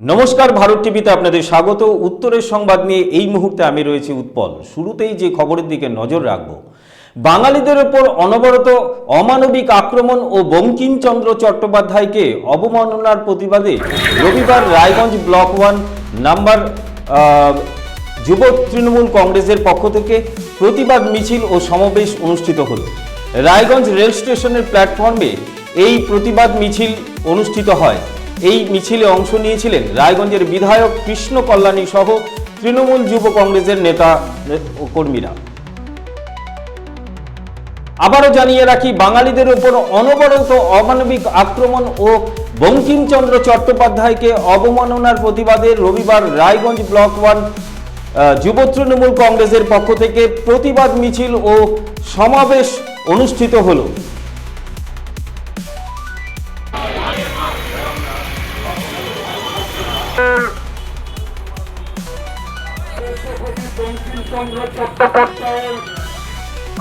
নমস্কার, ভারত টিভিতে আপনাদের স্বাগত। উত্তরের সংবাদ নিয়ে এই মুহূর্তে আমি রয়েছি উৎপল। শুরুতেই যে খবরের দিকে নজর রাখব, বাঙালিদের ওপর অনবরত অমানবিক আক্রমণ ও বঙ্কিমচন্দ্র চট্টোপাধ্যায়কে অবমাননার প্রতিবাদে রবিবার রায়গঞ্জ ব্লক ওয়ান নাম্বার যুব তৃণমূল কংগ্রেসের পক্ষ থেকে প্রতিবাদ মিছিল ও সমাবেশ অনুষ্ঠিত হল। রায়গঞ্জ রেল স্টেশনের প্ল্যাটফর্মে এই প্রতিবাদ মিছিল অনুষ্ঠিত হয়। এই মিছিলে অংশ নিয়েছিলেন রায়গঞ্জের বিধায়ক কৃষ্ণ কল্যাণী সহ তৃণমূল যুব কংগ্রেসের নেতা কর্মীরা। আবারও জানিয়ে রাখি, বাঙালিদের উপর অনবরত অমানবিক আক্রমণ ও বঙ্কিমচন্দ্র চট্টোপাধ্যায়কে অবমাননার প্রতিবাদে রবিবার রায়গঞ্জ ব্লক ওয়ান যুব তৃণমূল কংগ্রেসের পক্ষ থেকে প্রতিবাদ মিছিল ও সমাবেশ অনুষ্ঠিত হলো।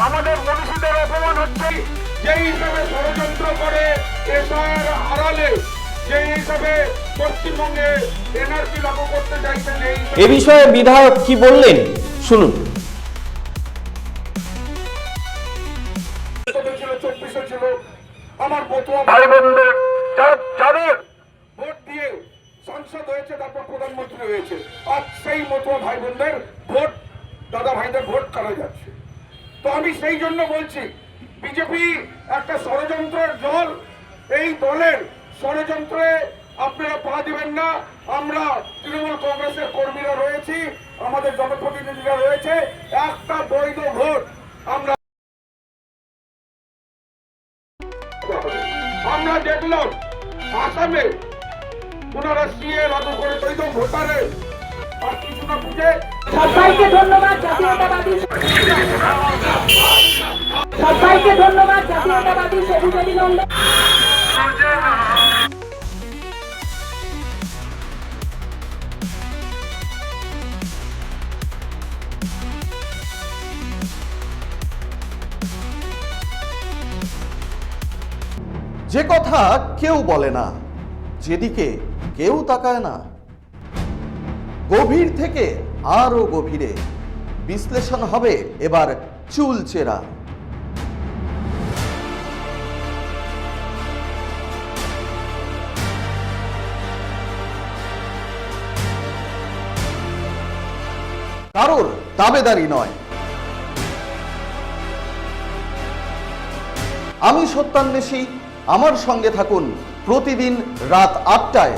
আমাদের মনীষীদের অপমান হচ্ছে যেই হিসাবে ষড়যন্ত্র করে এসআর আড়ালে যে হিসাবে পশ্চিমবঙ্গে এনআরসি লাগু করতে চাইছেন এ বিষয়ে বিধায়ক কি বললেন? শুনুন। হিসাবে ছিল চব্বিশে ছিল আমার মতুয়া ভাই বোনদের যাদের সাংসদ হয়েছে, তারপর প্রধানমন্ত্রী হয়েছে। আর সেই মতো ভাই বোনদের ভোট, দাদা ভাইদের ভোট করা যাচ্ছে। তো আমি সেই জন্য বলছি, বিজেপি একটা ষড়যন্ত্রের দল, এই দলের ষড়যন্ত্রে আপনারা পা দিবেন না। আমরা তৃণমূল কংগ্রেসের কর্মীরা রয়েছি, আমাদের জনপ্রতিনিধিরা রয়েছে, একটা বৈধ ভোট আমরা আমরা দেখলাম, আসামে ওনারা সিএ লাগু করে ভোটারে। আর কিছু না বুঝে সবাইকে ধন্যবাদ জাতীয়তাবাদী সবাইকে ধন্যবাদ জাতীয়তাবাদী সবুজ অভিনন্দন যে কথা কেউ বলে না যেদিকে কেউ তাকায় না। গভীর থেকে আরও গভীরে বিশ্লেষণ হবে এবার চুলচেরা। কারোর দাবেদারি নয়। আমি সত্যান্বেষী, আমার সঙ্গে থাকুন প্রতিদিন রাত আটটায়।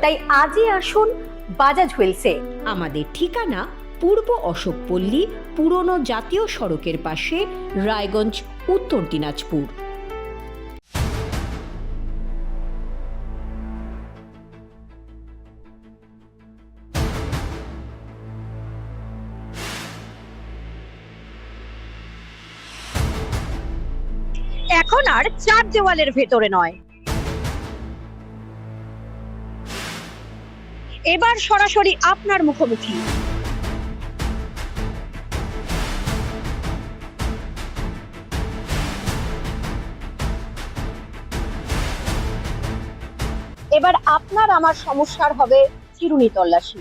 তাই আজই আসুন বাজাজ হুইলসে। আমাদের ঠিকানা পূর্ব অশোকপল্লী পুরনো জাতীয় সড়কের পাশে, রায়গঞ্জ, উত্তর দিনাজপুর। এখন আর চার দেওয়ালের ভেতরে নয়। এবার সরাসরি আপনার মুখোমুখি। এবার আপনার আমার সমস্যার হবে চিরুনি তল্লাশি।